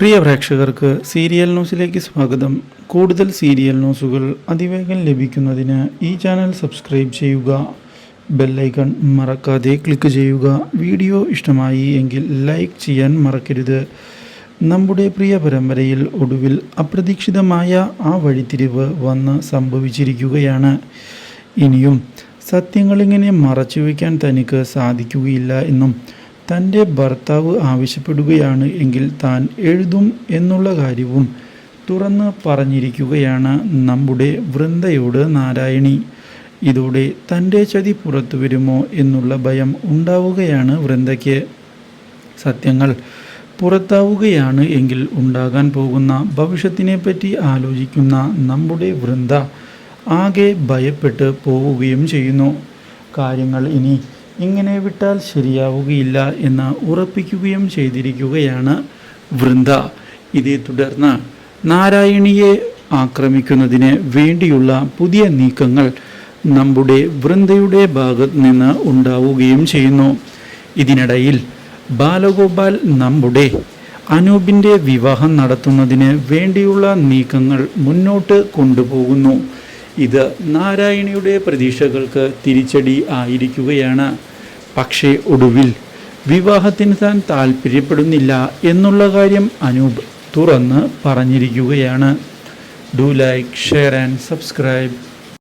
പ്രിയ പ്രേക്ഷകർക്ക് സീരിയൽ ന്യൂസിലേക്ക് സ്വാഗതം. കൂടുതൽ സീരിയൽ ന്യൂസുകൾ അതിവേഗം ലഭിക്കുന്നതിന് ഈ ചാനൽ സബ്സ്ക്രൈബ് ചെയ്യുക ബെല്ലൈക്കൺ മറക്കാതെ ക്ലിക്ക് ചെയ്യുക. വീഡിയോ ഇഷ്ടമായി എങ്കിൽ ലൈക്ക് ചെയ്യാൻ മറക്കരുത്. നമ്മുടെ പ്രിയ പരമ്പരയിൽ ഒടുവിൽ അപ്രതീക്ഷിതമായ ആ വഴിത്തിരിവ് വന്ന് സംഭവിച്ചിരിക്കുകയാണ്. ഇനിയും സത്യങ്ങളിങ്ങനെ മറച്ചുവെക്കാൻ തനിക്ക് സാധിക്കുകയില്ല എന്നും തന്റെ ഭർത്താവ് ആവശ്യപ്പെടുകയാണ് എങ്കിൽ താൻ എഴുതും എന്നുള്ള കാര്യവും തുറന്ന് പറഞ്ഞിരിക്കുകയാണ് നമ്മുടെ വൃന്ദയോട് നാരായണി. ഇതോടെ തന്റെ ചതി പുറത്തു വരുമോ എന്നുള്ള ഭയം ഉണ്ടാവുകയാണ് വൃന്ദയ്ക്ക്. സത്യങ്ങൾ പുറത്താവുകയാണ് എങ്കിൽ ഉണ്ടാകാൻ പോകുന്ന ഭവിഷ്യത്തിനെപ്പറ്റി ആലോചിക്കുന്ന നമ്മുടെ വൃന്ദ ആകെ ഭയപ്പെട്ട് പോവുകയും ചെയ്യുന്നു. കാര്യങ്ങൾ ഇനി ഇങ്ങനെ വിട്ടാൽ ശരിയാവുകയില്ല എന്ന് ഉറപ്പിക്കുകയും ചെയ്തിരിക്കുകയാണ് വൃന്ദ. ഇതേ തുടർന്ന് നാരായണിയെ ആക്രമിക്കുന്നതിന് വേണ്ടിയുള്ള പുതിയ നീക്കങ്ങൾ നമ്മുടെ വൃന്ദയുടെ ഭാഗത്ത് നിന്ന് ഉണ്ടാവുകയും ചെയ്യുന്നു. ഇതിനിടയിൽ ബാലഗോപാൽ നമ്മുടെ അനൂപിന്റെ വിവാഹം നടത്തുന്നതിന് വേണ്ടിയുള്ള നീക്കങ്ങൾ മുന്നോട്ട് കൊണ്ടുപോകുന്നു. ഇത് നാരായണിയുടെ പ്രതീക്ഷകൾക്ക് തിരിച്ചടി ആയിരിക്കുകയാണ്. പക്ഷേ ഒടുവിൽ വിവാഹത്തിന് താൻ താല്പര്യപ്പെടുന്നില്ല എന്നുള്ള കാര്യം അനൂപ് തുറന്ന് പറഞ്ഞിരിക്കുകയാണ്. Do like share and subscribe